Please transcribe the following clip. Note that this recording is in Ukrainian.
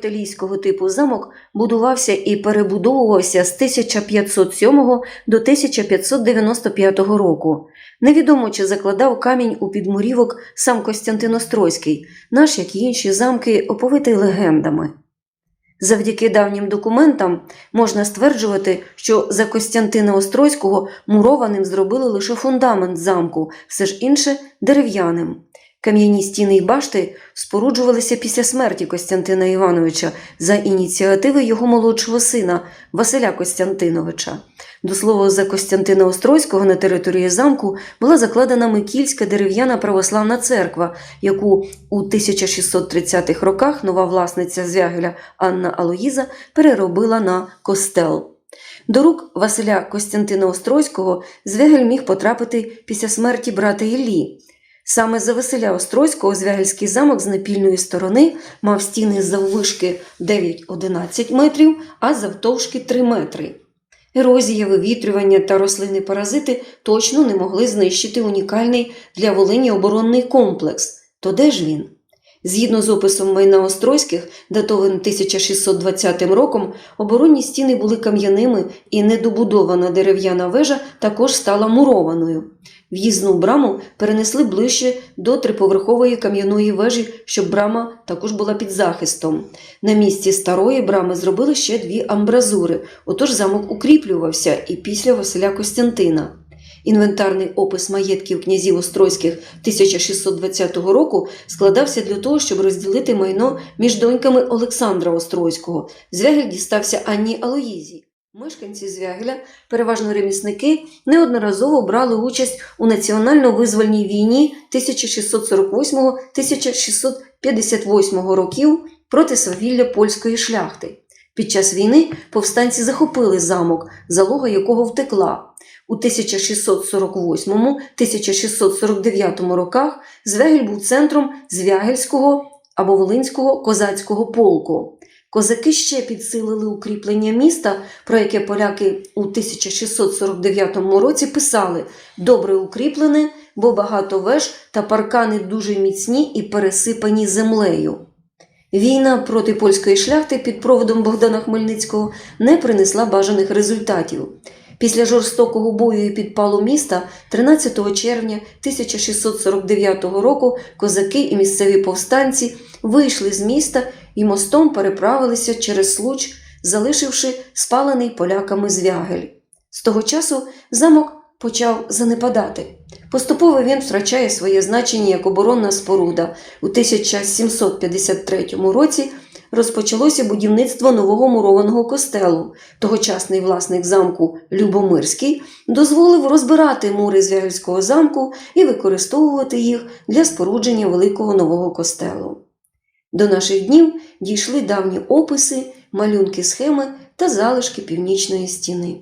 Староіталійського типу замок будувався і перебудовувався з 1507 до 1595 року. Невідомо, чи закладав камінь у підмурівок сам Костянтин Острозький, наш, як і інші замки, оповитий легендами. Завдяки давнім документам можна стверджувати, що за Костянтина Острозького мурованим зробили лише фундамент замку, все ж інше дерев'яним. Кам'яні стіни й башти споруджувалися після смерті Костянтина Івановича за ініціативи його молодшого сина Василя Костянтиновича. До слова, за Костянтина Острозького на території замку була закладена Микільська дерев'яна православна церква, яку у 1630-х роках нова власниця Звягеля Анна Алоїза переробила на костел. До рук Василя Костянтина Острозького Звягель міг потрапити після смерті брата Іллі. Саме за Василя Острозького Звягельський замок з напільної сторони мав стіни заввишки 9-11 метрів, а завтовшки 3 метри. Ерозія, вивітрювання та рослини-паразити точно не могли знищити унікальний для Волині оборонний комплекс. То де ж він? Згідно з описом майна Острозьких, датованим 1620 роком, оборонні стіни були кам'яними і недобудована дерев'яна вежа також стала мурованою. В'їзну браму перенесли ближче до триповерхової кам'яної вежі, щоб брама також була під захистом. На місці старої брами зробили ще дві амбразури, отож замок укріплювався і після Василя Костянтина. Інвентарний опис маєтків князів Острозьких 1620 року складався для того, щоб розділити майно між доньками Олександра Острозького. Звягель дістався Анні Алоїзі. Мешканці Звягеля, переважно ремісники, неодноразово брали участь у національно-визвольній війні 1648-1658 років проти свавілля польської шляхти. Під час війни повстанці захопили замок, залога якого втекла. У 1648-1649 роках Звягель був центром Звягельського або Волинського козацького полку. Козаки ще підсилили укріплення міста, про яке поляки у 1649 році писали добре укріплене, бо багато веж та паркани дуже міцні і пересипані землею. Війна проти польської шляхти під проводом Богдана Хмельницького не принесла бажаних результатів. Після жорстокого бою і підпалу міста 13 червня 1649 року козаки і місцеві повстанці вийшли з міста і мостом переправилися через Случ, залишивши спалений поляками звягель. З того часу замок почав занепадати. Поступово він втрачає своє значення як оборонна споруда. У 1753 році розпочалося будівництво нового мурованого костелу. Тогочасний власник замку Любомирський дозволив розбирати мури Звягельського замку і використовувати їх для спорудження великого нового костелу. До наших днів дійшли давні описи, малюнки схеми та залишки північної стіни.